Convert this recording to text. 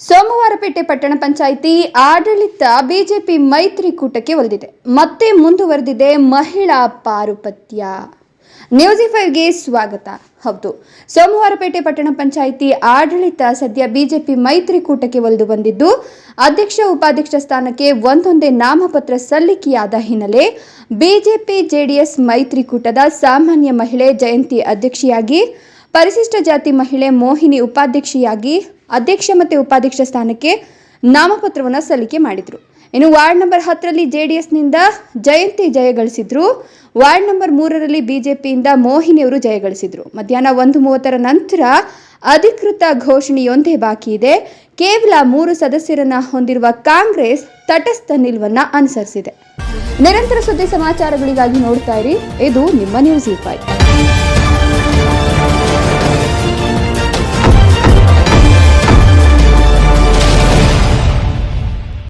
ಸೋಮವಾರಪೇಟೆ ಪಟ್ಟಣ ಪಂಚಾಯಿತಿ ಆಡಳಿತ ಬಿಜೆಪಿ ಮೈತ್ರಿಕೂಟಕ್ಕೆ ಒಲಿದಿದೆ. ಮತ್ತೆ ಮುಂದುವರೆದಿದೆ ಮಹಿಳಾ ಪಾರುಪತ್ಯ. ನ್ಯೂಸಿ ಫೈವ್ಗೆ ಸ್ವಾಗತ. ಹೌದು ಸೋಮವಾರಪೇಟೆ ಪಟ್ಟಣ ಪಂಚಾಯಿತಿ ಆಡಳಿತ ಸದ್ಯ ಬಿಜೆಪಿ ಮೈತ್ರಿಕೂಟಕ್ಕೆ ಒಲಿದು ಬಂದಿದ್ದು, ಅಧ್ಯಕ್ಷ ಉಪಾಧ್ಯಕ್ಷ ಸ್ಥಾನಕ್ಕೆ ಒಂದೊಂದೇ ನಾಮಪತ್ರ ಸಲ್ಲಿಕೆಯಾದ ಹಿನ್ನೆಲೆ ಬಿಜೆಪಿ ಜೆಡಿಎಸ್ ಮೈತ್ರಿಕೂಟದ ಸಾಮಾನ್ಯ ಮಹಿಳೆ ಜಯಂತಿ ಅಧ್ಯಕ್ಷೆಯಾಗಿ ಪರಿಶಿಷ್ಟ ಜಾತಿ ಮಹಿಳೆ ಮೋಹಿನಿ ಉಪಾಧ್ಯಕ್ಷೆಯಾಗಿ ಅಧ್ಯಕ್ಷ ಮತ್ತು ಉಪಾಧ್ಯಕ್ಷ ಸ್ಥಾನಕ್ಕೆ ನಾಮಪತ್ರವನ್ನು ಸಲ್ಲಿಕೆ ಮಾಡಿದರು. ಇನ್ನು ವಾರ್ಡ್ ನಂಬರ್ ಹತ್ತರಲ್ಲಿ ಜೆ ಡಿ ಎಸ್ನಿಂದ ಜಯಂತಿ ಜಯಗಳಿಸಿದ್ರು ವಾರ್ಡ್ ನಂಬರ್ ಮೂರರಲ್ಲಿ ಬಿಜೆಪಿಯಿಂದ ಮೋಹಿನಿ ಅವರು ಜಯಗಳಿಸಿದ್ರು ಮಧ್ಯಾಹ್ನ ಒಂದು ಮೂವತ್ತರ ನಂತರ ಅಧಿಕೃತ ಘೋಷಣೆಯೊಂದೇ ಬಾಕಿ ಇದೆ. ಕೇವಲ ಮೂರು ಸದಸ್ಯರನ್ನ ಹೊಂದಿರುವ ಕಾಂಗ್ರೆಸ್ ತಟಸ್ಥ ನಿಲುವನ್ನ ಅನುಸರಿಸಿದೆ. ನಿರಂತರ ಸುದ್ದಿ ಸಮಾಚಾರಗಳಿಗಾಗಿ ನೋಡ್ತಾ ಇರಿ. ಇದು ನಿಮ್ಮ ನ್ಯೂಸ್ ಈ